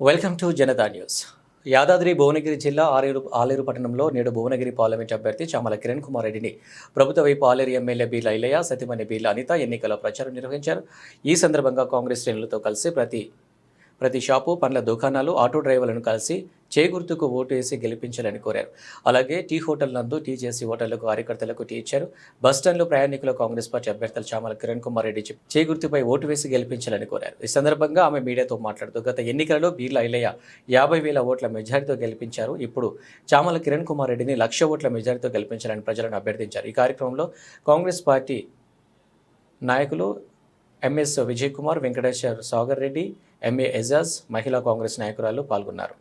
Welcome to Janata news Yadadri Bhuvanagiri జిల్లా ఆలేరు ఆలేరు పట్టణంలో నేడు భువనగిరి పార్లమెంట్ అభ్యర్థి చామల కిరణ్ కుమార్ రెడ్డిని ప్రభుత్వ వైపు ఆలేరు ఎమ్మెల్యే బి లైలయ్య సతీమణి బి అనిత ఎన్నికల ప్రచారం నిర్వహించారు. ఈ సందర్భంగా కాంగ్రెస్ శ్రేణులతో కలిసి ప్రతి ప్రతి షాపు పండ్ల దుకాణాలు ఆటో డ్రైవర్లను కలిసి చేగుర్తుకు ఓటు వేసి గెలిపించాలని కోరారు. అలాగే టీ హోటల్ నందు టీ చేసి హోటళ్ళకు కార్యకర్తలకు టీ ఇచ్చారు. బస్టాండ్లో ప్రయాణికులు కాంగ్రెస్ పార్టీ అభ్యర్థులు చామల కిరణ్ కుమార్ రెడ్డి చేగుర్తుపై ఓటు వేసి గెలిపించాలని కోరారు. ఈ సందర్భంగా ఆమె మీడియాతో మాట్లాడుతూ గత ఎన్నికలలో బీర్ల ఐలయ్య యాభై వేల ఓట్ల మెజారిటీతో గెలిపించారు. ఇప్పుడు చామల కిరణ్ కుమార్ రెడ్డిని లక్ష ఓట్ల మెజారిటీతో గెలిపించాలని ప్రజలను అభ్యర్థించారు. ఈ కార్యక్రమంలో కాంగ్రెస్ పార్టీ నాయకులు ఎంఎస్ విజయ్ కుమార్ వెంకటేశ్వర్ సాగర్ రెడ్డి ఎంఏ ఎజాజ్ మహిళా కాంగ్రెస్ నాయకురాలు పాల్గొన్నారు.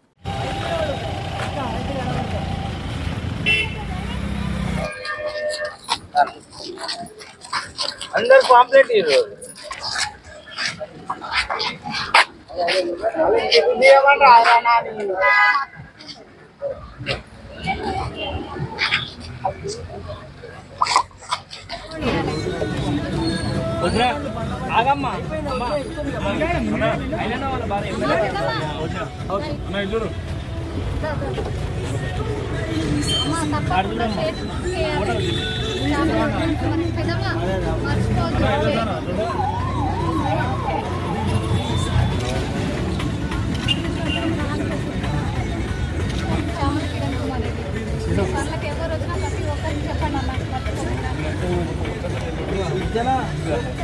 అందరు పాంప్లెట్ ఆగమ్మా. అయినా వాళ్ళ బాధ వాళ్ళకి ఎవరు వచ్చినా ప్రతి ఒక్కరికి చెప్పండి అన్న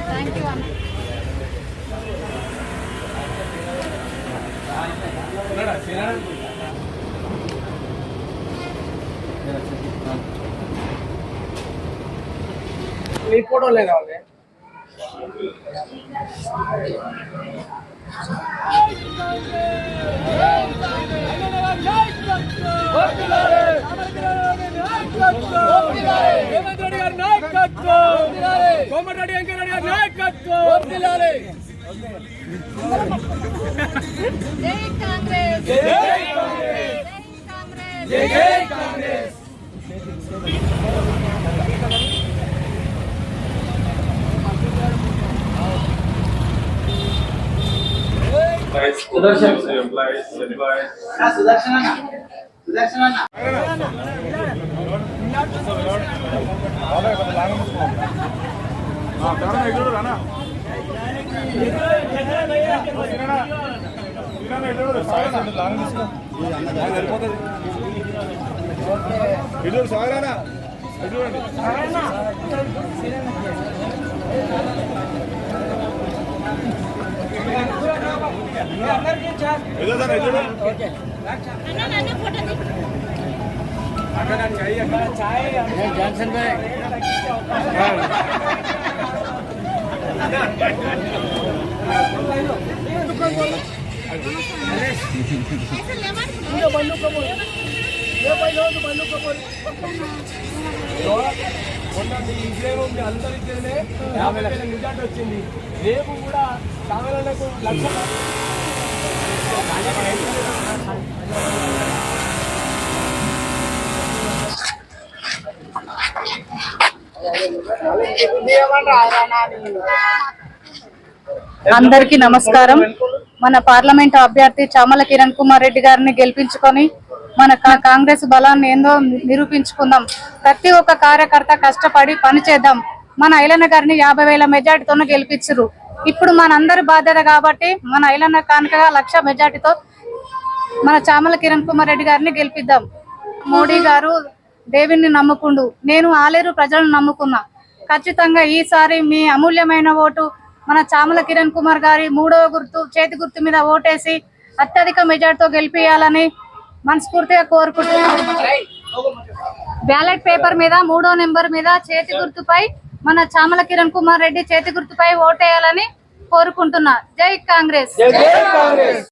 థ్యాంక్ యూ అన్న మీ ఫోటోలే కావాలి రేవంత్ రెడ్డి గారి నాయకత్వం కోమటిరెడ్డి వెంకటరెడ్డి గారి నాయకత్వం జై కాంగ్రెస్ జై కాంగ్రెస్ జై కాంగ్రెస్ సుదర్శన్. సుదర్శన్ అన్న. సుదర్శన్ అన్న. ఇటు సాగరానా చూడండి చూడండి జాన్సన్ ఉంది అందరి యాభై లక్షల. రిజల్ట్ వచ్చింది. రేపు కూడా కావాలకు లక్ష అందరికీ నమస్కారం. మన పార్లమెంట్ అభ్యర్థి చామల కిరణ్ కుమార్ రెడ్డి గారిని గెలిపించుకొని మన కాంగ్రెస్ బలాన్ని ఏందో నిరూపించుకుందాం. ప్రతి ఒక్క కార్యకర్త కష్టపడి పని చేద్దాం మన ఐలన్న గారిని యాభై వేల మెజార్టీతో గెలిపించరు ఇప్పుడు మనందరి బాధ్యత కాబట్టి మన ఐలన్న కానుకగా లక్ష మెజార్టీతో మన చామల కిరణ్ కుమార్ రెడ్డి గారిని గెలిపిద్దాం. మోడీ గారు దేవుణ్ణి నమ్ముకుండు. నేను ఆలేరు ప్రజలను నమ్ముకున్నా. ఖచ్చితంగా ఈసారి మీ అమూల్యమైన ఓటు మన చామల కిరణ్ కుమార్ గారి మూడవ గుర్తు చేతి గుర్తు మీద ఓటేసి అత్యధిక మెజార్టీతో గెలిపియాలని మనస్ఫూర్తిగా కోరుకుంటున్నాను. బ్యాలెట్ పేపర్ మీద మూడో నెంబర్ మీద చేతి గుర్తుపై మన చామల కిరణ్ కుమార్ రెడ్డి చేతి గుర్తుపై ఓటేయాలని కోరుకుంటున్నా. జై కాంగ్రెస్. కాంగ్రెస్.